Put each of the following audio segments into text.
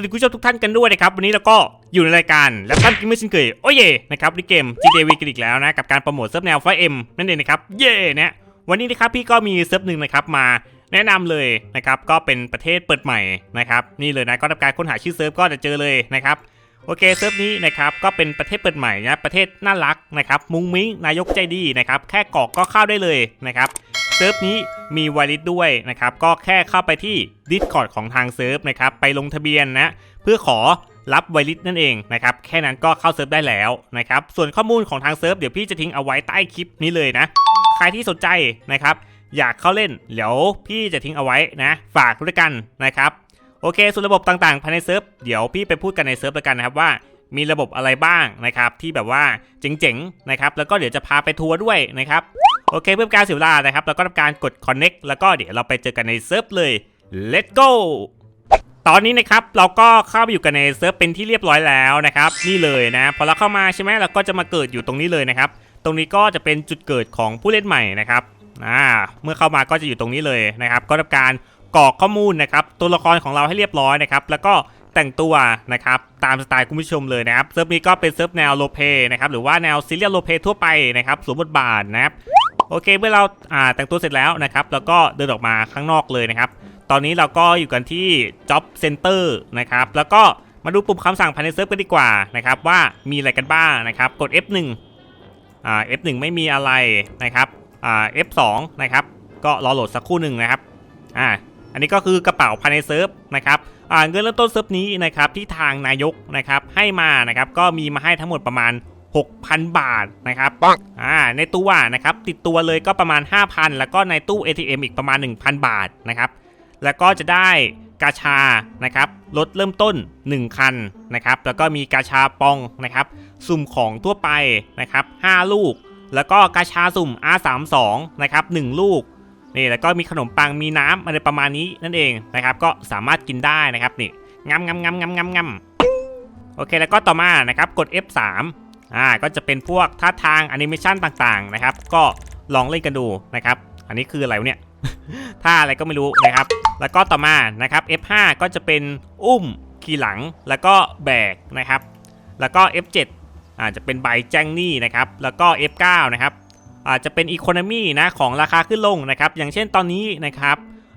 วัสดีคุณผู้ชมทุกท่านกันด้วยนะครับวันนี้เราก็อยู่ในรายการและท่านกิมเมอร์ชินเคยโอ้เย่นะครับในเกม GTA V กันอีกแล้วนะกับการโปรโมทเซิร์ฟแนวไฟเอ็มนั่นเองนะครับเย่เนี่ยวันนี้นะครับพี่ก็มีเซิร์ฟหนึ่งนะครับมาแนะนำเลยนะครับก็เป็นประเทศเปิดใหม่นะครับนี่เลยนะก็ทำการค้นหาชื่อเซิร์ฟก็จะเจอเลยนะครับโอเคเซิร์ฟนี้นะครับก็เป็นประเทศเปิดใหม่นะประเทศน่ารักนะครับมุ้งมิ้งนายกใจดีนะครับแค่กรอกก็เข้าได้เลยนะครับ ซิร์ฟนี้มีวอลลิตด้วยนะครับก็แค่เข้าไปที่ Discord ของทางเซิร์ฟนะครับไปลงทะเบียนนะเพื่อขอรับไวลิตนั่นเองนะครับแค่นั้นก็เข้าเซิร์ฟได้แล้วนะครับส่วนข้อมูลของทางเซิร์ฟเดี๋ยวพี่จะทิ้งเอาไว้ใต้คลิปนี้เลยนะ ใครที่สนใจนะครับอยากเข้าเล่นเดี๋ยวพี่จะทิ้งเอาไว้นะฝากด้วยกันนะครับโอเค ส่วนระบบต่างๆภายในเซิร์ฟเดี๋ยวพี่ไปพูดกันในเซิร์ฟแล้วกันนะครับว่ามีระบบอะไรบ้างนะครับที่แบบว่าเจ๋งๆนะครับแล้วก็เดี๋ยวจะพาไปทัวร์ด้วยนะครับ โอเคเพื่อการเสียเวลานะครับแล้วก็ทำการกด connect แล้วก็เดี๋ยวเราไปเจอกันในเซิร์ฟเลย let's go ตอนนี้นะครับเราก็เข้าไปอยู่กันในเซิร์ฟเป็นที่เรียบร้อยแล้วนะครับนี่เลยนะพอเราเข้ามาใช่ไหมเราก็จะมาเกิดอยู่ตรงนี้เลยนะครับตรงนี้ก็จะเป็นจุดเกิดของผู้เล่นใหม่นะครับอ่าเมื่อเข้ามาก็จะอยู่ตรงนี้เลยนะครับก็ทำการกรอกข้อมูลนะครับตัวละครของเราให้เรียบร้อยนะครับแล้วก็แต่งตัวนะครับตามสไตล์คุณผู้ชมเลยนะครับเซิร์ฟนี้ก็เป็นเซิร์ฟแนวโลเปนะครับหรือว่าแนวซีเรียลโลเปทั่วไปนะครับสวมบทบาทนะครับ โอเคเมื่อเราอ่าแต่งตัวเสร็จแล้วนะครับ แล้วก็เดินออกมาข้างนอกเลยนะครับ ตอนนี้เราก็อยู่กันที่ Job Center นะครับ แล้วก็มาดูปุ่มคำสั่งภายในเซิร์ฟกันดีกว่านะครับ ว่ามีอะไรกันบ้างนะครับ กด F1 อ่า F1 ไม่มีอะไรนะครับอ่า F2 นะครับ ก็รอโหลดสักครู่หนึ่งนะครับอ่าอันนี้ก็คือกระเป๋าภายในเซิร์ฟนะครับอ่าเงินเริ่มต้นเซิร์ฟนี้นะครับที่ทางนายกนะครับให้มานะครับก็มีมาให้ทั้งหมดประมาณ 6,000 บาทนะครับอ่าในตู้ว่านะครับติดตัวเลยก็ประมาณ 5,000 แล้วก็ในตู้ ATM อีกประมาณ 1,000 บาทนะครับแล้วก็จะได้กาชานะครับรถเริ่มต้น 1 คันนะครับแล้วก็มีกาชาปองนะครับสุ่มของทั่วไปนะครับ5ลูก แล้วก็กาชาสุ่ม R32 นะครับ1ลูกนี่แล้วก็มีขนมปังมีน้ำอะไรประมาณนี้นั่นเองนะครับก็สามารถกินได้นะครับนี่งำงำงำงำงำงำโอเคแล้วก็ต่อมานะครับกด F3 อ่าก็จะเป็นพวกท่าทางแอนิเมชันต่างๆนะครับ ก็ลองเล่นกันดูนะครับ อันนี้คืออะไรเนี่ยท่าอะไรก็ไม่รู้นะครับ แล้วก็ต่อมานะครับ F5 ก็จะเป็นอุ้มขี่หลังแล้วก็แบกนะครับ แล้วก็ F7 อาจจะเป็นใบแจ้งหนี้นะครับ แล้วก็ F9 นะครับอาจจะเป็นอีโคโนมีนะของราคาขึ้นลงนะครับ อย่างเช่นตอนนี้นะครับ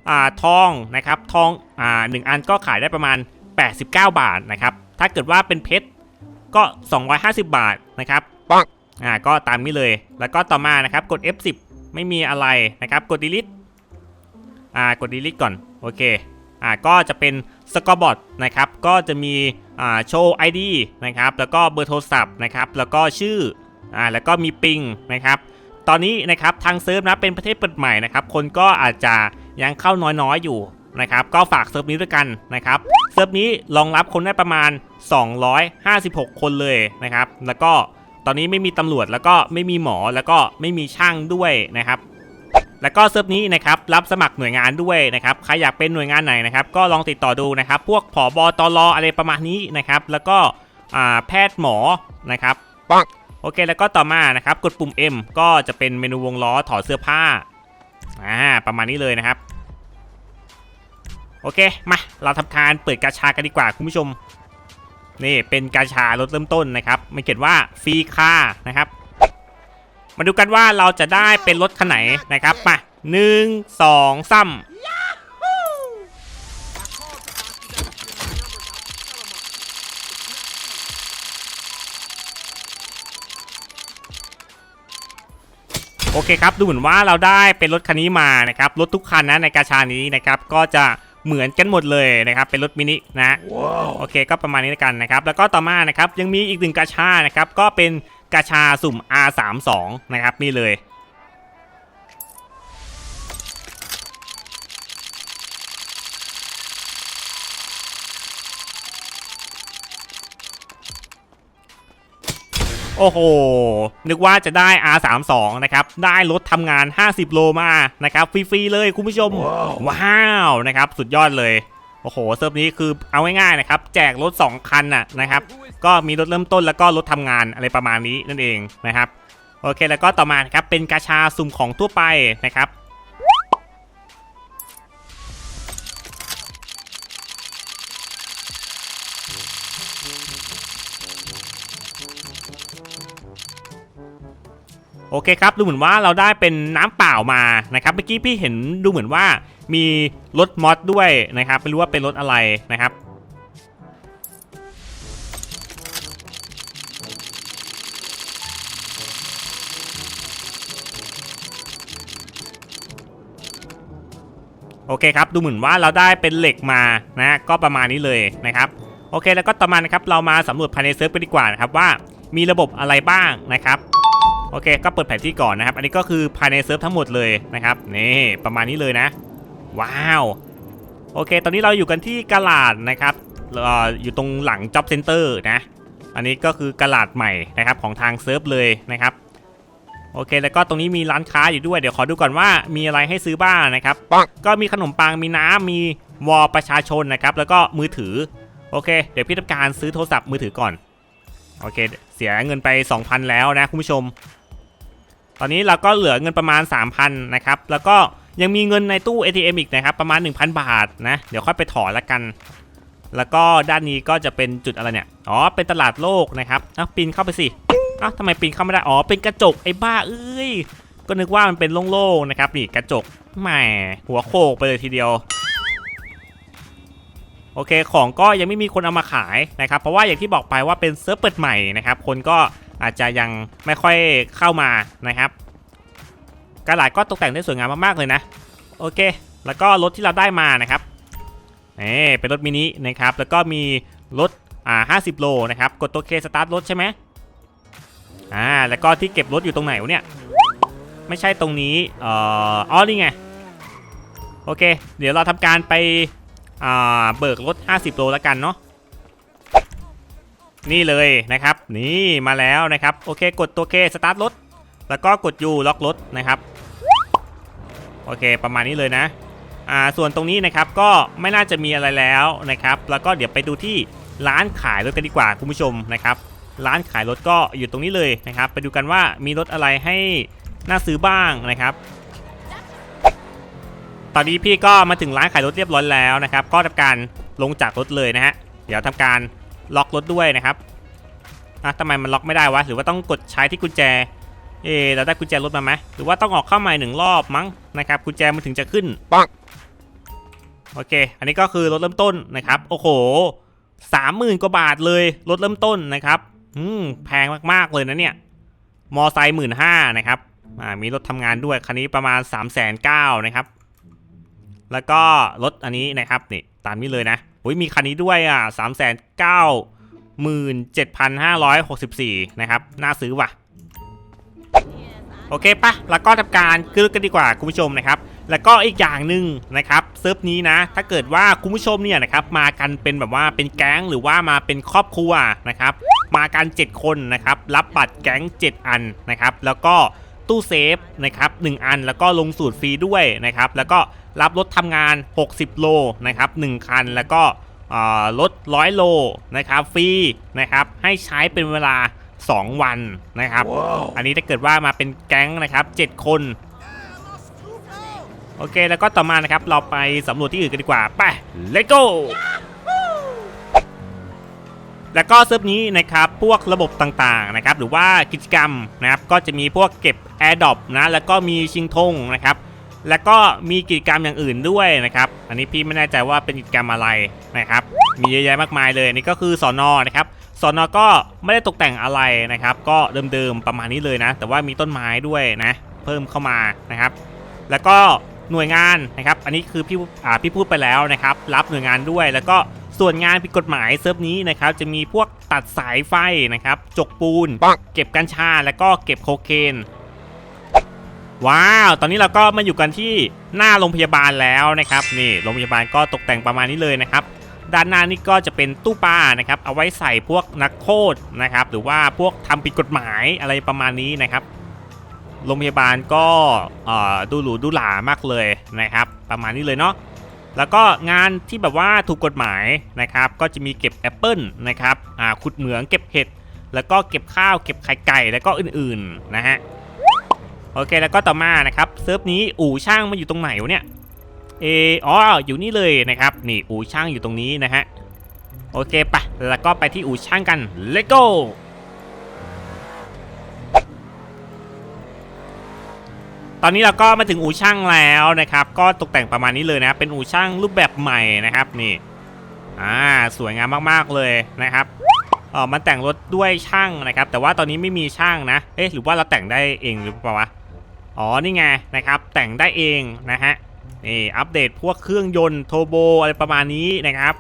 อ่าทองนะครับทองอ่าหนึ่งอันก็ขายได้ประมาณ 89 บาทนะครับ ถ้าเกิดว่าเป็นเพชร ก็ 250 บาทนะครับปังอ่าก็ตามนี้เลย แล้วก็ต่อมานะครับกด F10 ไม่มีอะไรนะครับกด delete อ่ากด delete ก่อนโอเคอ่าก็จะเป็นสกอร์บอร์ดนะครับก็จะมีอ่าโชว์ ID นะครับแล้วก็เบอร์โทรศัพท์นะครับแล้วก็ชื่ออ่าแล้วก็มีปิงนะครับตอนนี้นะครับทางเซิร์ฟนะเป็นประเทศเปิดใหม่นะครับคนก็อาจจะยังเข้าน้อยๆอยู่นะครับก็ฝากเซิร์ฟนี้ด้วยกันนะครับ เซิร์ฟนี้รองรับคนได้ประมาณ 256 คนเลยนะครับ แล้วก็ตอนนี้ไม่มีตำรวจแล้วก็ไม่มีหมอแล้วก็ไม่มีช่างด้วยนะครับ แล้วก็เซิร์ฟนี้นะครับรับสมัครหน่วยงานด้วยนะครับใครอยากเป็นหน่วยงานไหนนะครับ ก็ลองติดต่อดูนะครับ พวกผอบอตรออะไรประมาณนี้นะครับ แล้วก็อ่าแพทย์หมอนะครับปังโอเคแล้วก็ต่อมานะครับ กดปุ่ม M ก็จะเป็นเมนูวงล้อถอดเสื้อผ้าอ่าประมาณนี้เลยนะครับ โอเค มา เราทำการเปิดกาชากันดีกว่าคุณผู้ชม นี่เป็นกาชารถเริ่มต้นนะครับไม่เขียนว่าฟรีค่านะครับ มาดูกันว่าเราจะได้เป็นรถคันไหนนะครับ มาหนึ่งสองสามโอเคครับ ดูเหมือนว่าเราได้เป็นรถคันนี้มานะครับ รถทุกคันนะในกาชานี้นะครับ ก็จะ เหมือนกันหมดเลยนะครับเป็นรถมินินะโอเคก็ประมาณนี้แล้วกันนะครับ แล้วก็ต่อมานะครับยังมีอีกหนึ่งกาชานะครับก็เป็นกาชาสุ่ม R32 นะครับนี่เลย โอ้โห นึกว่าจะได้ R32 นะครับ ได้รถทำงาน 50 โลมานะครับฟรีๆเลยคุณผู้ชม ว้าวนะครับ สุดยอดเลยโอ้โหเซิร์ฟนี้คือเอาง่ายๆนะครับ แจกรถ 2 คันน่ะนะครับ ก็มีรถเริ่มต้นแล้วก็รถทำงานอะไรประมาณนี้นั่นเองนะครับ โอเคแล้วก็ต่อมานะครับเป็นกาชาสุ่มของทั่วไปนะครับ โอเคครับ ดูเหมือนว่าเราได้เป็นน้ำเปล่ามานะครับเมื่อกี้พี่เห็นดูเหมือนว่ามีรถมอสด้วยนะครับไม่รู้ว่าเป็นรถอะไรนะครับโอเคครับดูเหมือนว่าเราได้เป็นเหล็กมานะก็ประมาณนี้เลยนะครับโอเคแล้วก็ต่อมานะครับเรามาสำรวจภายในเซิร์ฟกันดีกว่านะครับว่ามีระบบอะไรบ้างนะครับ โอเค ก็เปิดแผนที่ก่อนนะครับ อันนี้ก็คือภายในเซิร์ฟทั้งหมดเลยนะครับ นี่ประมาณนี้เลยนะ ว้าว โอเค ตอนนี้เราอยู่กันที่กาลาดนะครับเอ่ออยู่ตรงหลัง Job Center นะ อันนี้ก็คือกาลาดใหม่นะครับของทางเซิร์ฟเลยนะครับโอเค แล้วก็ตรงนี้มีร้านค้าอยู่ด้วย เดี๋ยวขอดูก่อนว่ามีอะไรให้ซื้อบ้างนะครับ ก็มีขนมปัง มีน้ำมีวอลประชาชนนะครับ แล้วก็มือถือ โอเค เดี๋ยวพี่ทำการซื้อโทรศัพท์มือถือก่อน โอเค เสียเงินไป 2,000 แล้วนะคุณผู้ชมต อนนี้เราก็เหลือเงินประมาณ 3,000นะครับ แล้วก็ยังมีเงินในตู้ ATM อีกนะครับ ประมาณ 1,000 บาทนะ เดี๋ยวค่อยไปถอนละกัน แล้วก็ด้านนี้ก็จะเป็นจุดอะไรเนี่ย อ๋อ เป็นตลาดโลกนะครับเอ้าปีนเข้าไปสิอ้าทำไมปีนเข้าไม่ได้ อ๋อ เป็นกระจกไอ้บ้าเอ้ย ก็นึกว่ามันเป็นโล่งๆนะครับนี่กระจก แหม หัวโขกไปเลยทีเดียวโอเค ของก็ยังไม่มีคนเอามาขายนะครับ เพราะว่าอย่างที่บอกไปว่าเป็นเซิร์ฟเปิดใหม่นะครับ คนก็ อาจจะยังไม่ค่อยเข้ามานะครับกระดาษก็ตกแต่งได้สวยงามมากๆเลยนะ โอเค แล้วก็รถที่เราได้มานะครับนี่เป็นรถมินินะครับ แล้วก็มีรถอ่า50 โลนะครับ กดตัวเคสตาร์ทรถใช่ไหมอ่า แล้วก็ที่เก็บรถอยู่ตรงไหนวะเนี่ย ไม่ใช่ตรงนี้เอ่ออ๋อนี่ไง โอเค เดี๋ยวเราทำการไปอ่าเบิกรถ 50 โลแล้วกันเนาะ นี่เลยนะครับ นี่มาแล้วนะครับ โอเค กดตัวเคสตาร์ทรถ แล้วก็กดยูล็อกรถนะครับ โอเค ประมาณนี้เลยนะ อ่า ส่วนตรงนี้นะครับก็ไม่น่าจะมีอะไรแล้วนะครับ แล้วก็เดี๋ยวไปดูที่ร้านขายรถกันดีกว่าคุณผู้ชมนะครับ ร้านขายรถก็อยู่ตรงนี้เลยนะครับ ไปดูกันว่ามีรถอะไรให้น่าซื้อบ้างนะครับ ตอนนี้พี่ก็มาถึงร้านขายรถเรียบร้อยแล้วนะครับ ก็ทำการลงจากรถเลยนะฮะ เดี๋ยวทำการ ล็อกรถด้วยนะครับอะทำไมมันล็อกไม่ได้วะ หรือว่าต้องกดใช้ที่กุญแจ เอะเราได้กุญแจรถมาไหมหรือว่าต้องออกเข้าใหม่หนึ่งรอบมั้งนะครับ กุญแจมันถึงจะขึ้นปังโอเค อันนี้ก็คือรถเริ่มต้นนะครับ โอ้โหสามหมื่นกว่าบาทเลยรถเริ่มต้นนะครับ อืมแพงมากๆเลยนะเนี่ย มอไซค์หมื่นห้านะครับ อ่า มีรถทำงานด้วย คันนี้ประมาณ3ามแสนเก้านะครับ แล้วก็รถอันนี้นะครับนี่ตามนี้เลยนะ อุ้ยมีคันนี้ด้วยอะสามแสนเก้าหมื่นเจ็ดพันห้าร้อยหกสิบสี่นะครับ น่าซื้อว่ะ โอเคปะแล้วก็ทำการกึกกันดีกว่าคุณผู้ชมนะครับ แล้วก็อีกอย่างหนึ่งนะครับเซิร์ฟนี้นะ ถ้าเกิดว่าคุณผู้ชมเนี่ยนะครับมากันเป็นแบบว่าเป็นแก๊งหรือว่ามาเป็นครอบครัวนะครับ มากัน 7 คนนะครับ รับบัตรแก๊ง 7 อันนะครับ แล้วก็ ตู้เซฟนะครับ1อันแล้วก็ลงสูตรฟรีด้วยนะครับแล้วก็รับรถทำงาน 60 โลนะครับ1คันแล้วก็เอ่อรถ100โลนะครับฟรีนะครับให้ใช้เป็นเวลา 2 วันนะครับอันนี้ถ้าเกิดว่ามาเป็นแก๊งนะครับ7 คนโอเคแล้วก็ต่อมานะครับเราไปสำรวจที่อื่นกันดีกว่าไป let's go แล้วก็เซิร์ฟนี้นะครับพวกระบบต่างๆนะครับหรือว่ากิจกรรมนะครับก็จะมีพวกเก็บ Air d r o p นะแล้วก็มีชิงธงนะครับแล้วก็มีกิจกรรมอย่างอื่นด้วยนะครับอันนี้พี่ไม่แน่ใจว่าเป็นกิจกรรมอะไรนะครับมีเยอะแยะมากมายเลยนี่ก็คือสอนอนะครับสอนอก็ไม่ได้ตกแต่งอะไรนะครับ ก็เดิมๆประมาณนี้เลยนะ แต่ว่ามีต้นไม้ด้วยนะเพิ่มเข้ามานะครับ แล้วก็หน่วยงานนะครับ อันนี้คือพี่อ่าพี่พูดไปแล้วนะครับ รับหน่วยงานด้วยแล้วก็ ส่วนงานผิดกฎหมายเซิร์ฟนี้นะครับจะมีพวกตัดสายไฟนะครับ จกปูนปังเก็บกัญชาแล้วก็เก็บโคเคน ว้าว ตอนนี้เราก็มาอยู่กันที่หน้าโรงพยาบาลแล้วนะครับนี่โรงพยาบาลก็ตกแต่งประมาณนี้เลยนะครับ ด้านหน้านี่ก็จะเป็นตู้ปลานะครับ เอาไว้ใส่พวกนักโทษนะครับ หรือว่าพวกทำผิดกฎหมายอะไรประมาณนี้นะครับโรงพยาบาลก็เอ่อดูหรูดูหรามากเลยนะครับ ประมาณนี้เลยเนาะ แล้วก็งานที่แบบว่าถูกกฎหมายนะครับ ก็จะมีเก็บแอปเปิลนะครับอ่าขุดเหมืองเก็บเห็ด แล้วก็เก็บข้าวเก็บไข่ไก่แล้วก็อื่นๆนะฮะโอเคแล้วก็ต่อมานะครับเซิร์ฟนี้อู่ช่างมันอยู่ตรงไหนวะเนี่ยเอออ๋ออยู่นี่เลยนะครับนี่อู่ช่างอยู่ตรงนี้นะฮะโอเคไปแล้วก็ไปที่อู่ช่างกัน let's go ตอนนี้เราก็มาถึงอู่ช่างแล้วนะครับ ก็ตกแต่งประมาณนี้เลยนะ เป็นอู่ช่างรูปแบบใหม่นะครับนี่อ่าสวยงามมากๆเลยนะครับเออมันแต่งรถด้วยช่างนะครับ แต่ว่าตอนนี้ไม่มีช่างนะเอ๊ะหรือว่าเราแต่งได้เองหรือเปล่าวะอ๋อนี่ไงนะครับ แต่งได้เองนะฮะนี่อัปเดตพวกเครื่องยนต์โทโบอะไรประมาณนี้นะครับ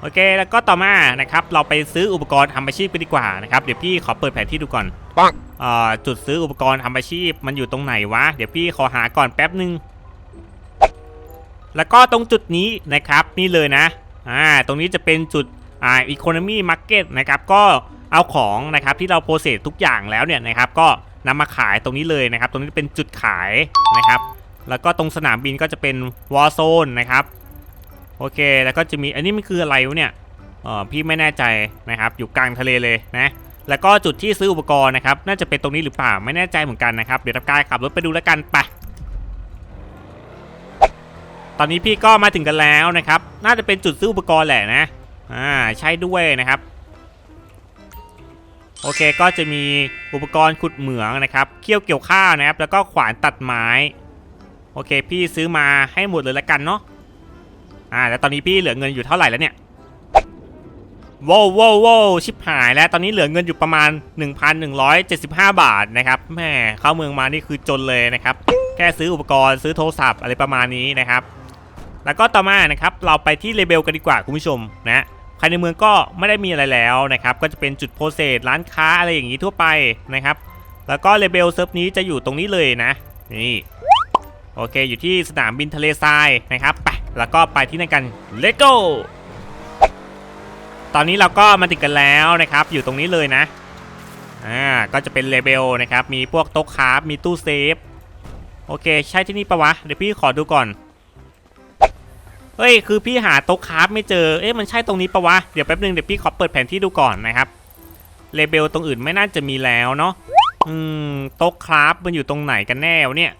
โอเค แล้วก็ต่อมานะครับ เราไปซื้ออุปกรณ์ทำอาชีพกันดีกว่านะครับ เดี๋ยวพี่ขอเปิดแผนที่ดูก่อนปัง จุดซื้ออุปกรณ์ทำอาชีพมันอยู่ตรงไหนวะ เดี๋ยวพี่ขอหาก่อนแป๊บหนึ่งแล้วก็ตรงจุดนี้นะครับนี่เลยนะอ่าตรงนี้จะเป็นจุดอ่า economy market นะครับก็เอาของนะครับที่เราโปรเซสทุกอย่างแล้วเนี่ยนะครับก็นำมาขายตรงนี้เลยนะครับ ตรงนี้เป็นจุดขายนะครับ แล้วก็ตรงสนามบินก็จะเป็น war zone นะครับโอเคแล้วก็จะมีอันนี้มันคืออะไรวะเนี่ยเออพี่ไม่แน่ใจนะครับอยู่กลางทะเลเลยนะ แล้วก็จุดที่ซื้ออุปกรณ์นะครับ น่าจะเป็นตรงนี้หรือเปล่าไม่แน่ใจเหมือนกันนะครับ เดี๋ยวทำการขับรถไปดูแล้วกันไปตอนนี้พี่ก็มาถึงกันแล้วนะครับ น่าจะเป็นจุดซื้ออุปกรณ์แหละนะอ่าใช่ด้วยนะครับ โอเคก็จะมีอุปกรณ์ขุดเหมืองนะครับเคี่ยวเกี่ยวข้าวนะครับ แล้วก็ขวานตัดไม้ โอเค พี่ซื้อมาให้หมดเลยละกันเนาะอ่าแล้วตอนนี้พี่เหลือเงินอยู่เท่าไหร่แล้วเนี่ย ว้าวว้าวว้าวชิบหายแล้ว ตอนนี้เหลือเงินอยู่ประมาณ 1,175 บาทนะครับแม่เข้าเมืองมานี่คือจนเลยนะครับ แค่ซื้ออุปกรณ์ซื้อโทรศัพท์อะไรประมาณนี้นะครับ แล้วก็ต่อมานะครับเราไปที่เลเบลกันดีกว่าคุณผู้ชมนะภายในเมืองก็ไม่ได้มีอะไรแล้วนะครับ ก็จะเป็นจุดโพสเซสร้านค้าอะไรอย่างนี้ทั่วไปนะครับ แล้วก็เลเบลเซิร์ฟนี้จะอยู่ตรงนี้เลยนะนี่โอเค อยู่ที่สนามบินทะเลทรายนะครับไปแล้วก็ไปที่นั่นกัน let's go ตอนนี้เราก็มาติดกันแล้วนะครับ อยู่ตรงนี้เลยนะ อ่า ก็จะเป็นเลเบลนะครับ มีพวกโต๊ะคราฟมีตู้เซฟ โอเค ใช่ที่นี่ปะวะ เดี๋ยวพี่ขอดูก่อน เฮ้ย คือพี่หาโต๊ะคราฟไม่เจอ เอ๊ะ มันใช่ตรงนี้ปะวะ เดี๋ยวแป๊บนึงเดี๋ยวพี่ขอเปิดแผนที่ดูก่อนนะครับ เลเบลตรงอื่นไม่น่าจะมีแล้วเนาะ อืม โต๊ะคราฟมันอยู่ตรงไหนกันแน่วเนี่ย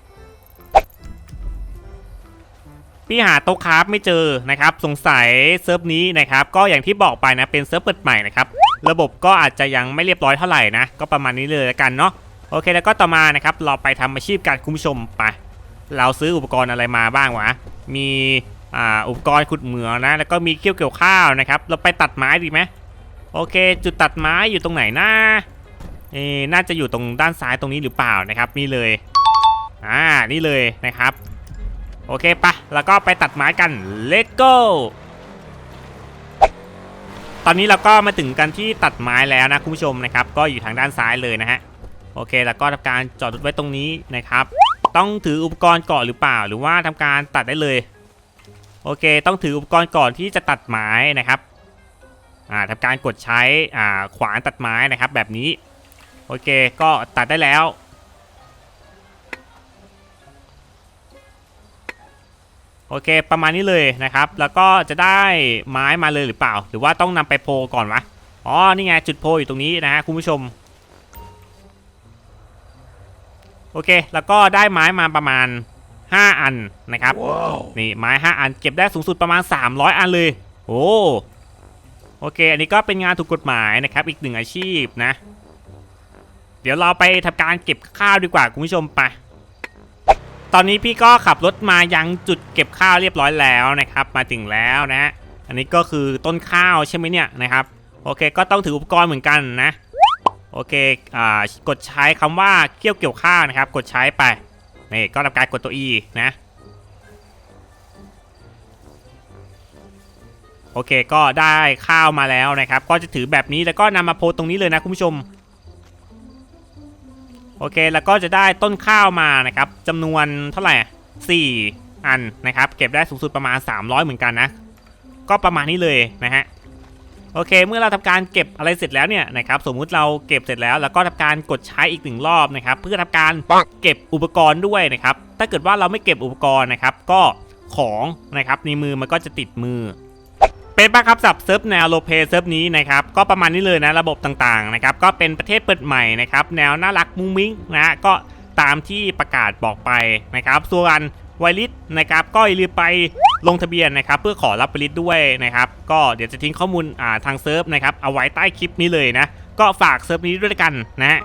พี่หาโต๊ะคราฟไม่เจอนะครับสงสัยเซิร์ฟนี้นะครับก็อย่างที่บอกไปนะเป็นเซิร์ฟเปิดใหม่นะครับระบบก็อาจจะยังไม่เรียบร้อยเท่าไหร่นะก็ประมาณนี้เลยละกันเนาะโอเคแล้วก็ต่อมานะครับเราไปทำอาชีพการคุณผู้ชมไปเราซื้ออุปกรณ์อะไรมาบ้างวะมีอ่าอุปกรณ์ขุดเหมืองนะ แล้วก็มีเกี่ยวเกี่ยวข้าวนะครับ เราไปตัดไม้ดีไหมโอเค จุดตัดไม้อยู่ตรงไหนนะเอ๊ะน่าจะอยู่ตรงด้านซ้ายตรงนี้หรือเปล่านะครับนี่เลยอ่านี่เลยนะครับ โอเคปะแล้วก็ไปตัดไม้กัน let's go ตอนนี้เราก็มาถึงกันที่ตัดไม้แล้วนะคุณผู้ชมนะครับ ก็อยู่ทางด้านซ้ายเลยนะฮะ โอเค แล้วก็ทำการจอดรถไว้ตรงนี้นะครับ ต้องถืออุปกรณ์ก่อนหรือเปล่า หรือว่าทำการตัดได้เลย โอเค ต้องถืออุปกรณ์ก่อนที่จะตัดไม้นะครับ อ่าทำการกดใช้อ่าขวานตัดไม้นะครับ แบบนี้ โอเค ก็ตัดได้แล้ว โอเค ประมาณนี้เลยนะครับ แล้วก็จะได้ไม้มาเลยหรือเปล่า หรือว่าต้องนำไปโพลก่อนวะอ๋อนี่ไงจุดโพลอยู่ตรงนี้นะฮะคุณผู้ชมโอเค แล้วก็ได้ไม้มาประมาณ 5 อันนะครับนี่ไม้ 5 อันเก็บได้สูงสุดประมาณ 300 อันเลย โอ้โอเค อันนี้ก็เป็นงานถูกกฎหมายนะครับ อีกหนึ่งอาชีพนะ เดี๋ยวเราไปทำการเก็บข้าวดีกว่าคุณผู้ชมไป ตอนนี้พี่ก็ขับรถมายังจุดเก็บข้าวเรียบร้อยแล้วนะครับ มาถึงแล้วนะฮะอันนี้ก็คือต้นข้าวใช่ไหมเนี่ยนะครับ โอเคก็ต้องถืออุปกรณ์เหมือนกันนะโอเคอ่ากดใช้คำว่าเกี่ยวเกี่ยวข้าวนะครับ กดใช้ไปนี่ก็ทำการกดตัว E นะ โอเคก็ได้ข้าวมาแล้วนะครับ ก็จะถือแบบนี้แล้วก็นำมาโพสตตรงนี้เลยนะคุณผู้ชม โอเคแล้วก็จะได้ต้นข้าวมานะครับจำนวนเท่าไหร่ 4 อันนะครับ เก็บได้สูงสุดประมาณ 300 เหมือนกันนะ ก็ประมาณนี้เลยนะฮะโอเค เมื่อเราทำการเก็บอะไรเสร็จแล้วเนี่ยนะครับสมมุติเราเก็บเสร็จแล้ว แล้วก็ทำการกดใช้อีกหนึ่งรอบนะครับ เพื่อทำการปังเก็บอุปกรณ์ด้วยนะครับ ถ้าเกิดว่าเราไม่เก็บอุปกรณ์นะครับ ก็ของนะครับในมือมันก็จะติดมือ เป็นปะครับสับเซิร์ฟแนวโลเปเซิร์ฟนี้นะครับก็ประมาณนี้เลยนะระบบต่างๆนะครับก็เป็นประเทศเปิดใหม่นะครับแนวน่ารักมุ้งมิ้งนะก็ตามที่ประกาศบอกไปนะครับส่วนไวลิสนะครับก็อย่าลืมไปลงทะเบียนนะครับเพื่อขอรับไวลิสด้วยนะครับก็เดี๋ยวจะทิ้งข้อมูลอ่าทางเซิร์ฟนะครับเอาไว้ใต้คลิปนี้เลยนะก็ฝากเซิร์ฟนี้ด้วยกันนะ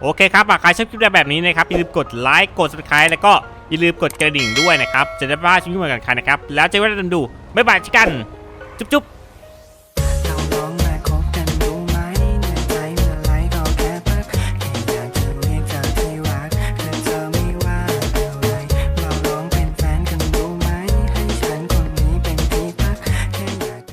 โอเคครับหากใครชอบคลิปแบบนี้นะครับอย่าลืมกดไลค์กด subscribe แล้วก็อย่าลืมกดกระดิ่งด้วยนะครับ จะได้ไม่พลาดคลิปใหม่กันใครนะครับ แล้วเจอกันดู บ๊ายบายชิกัน จุ๊บๆ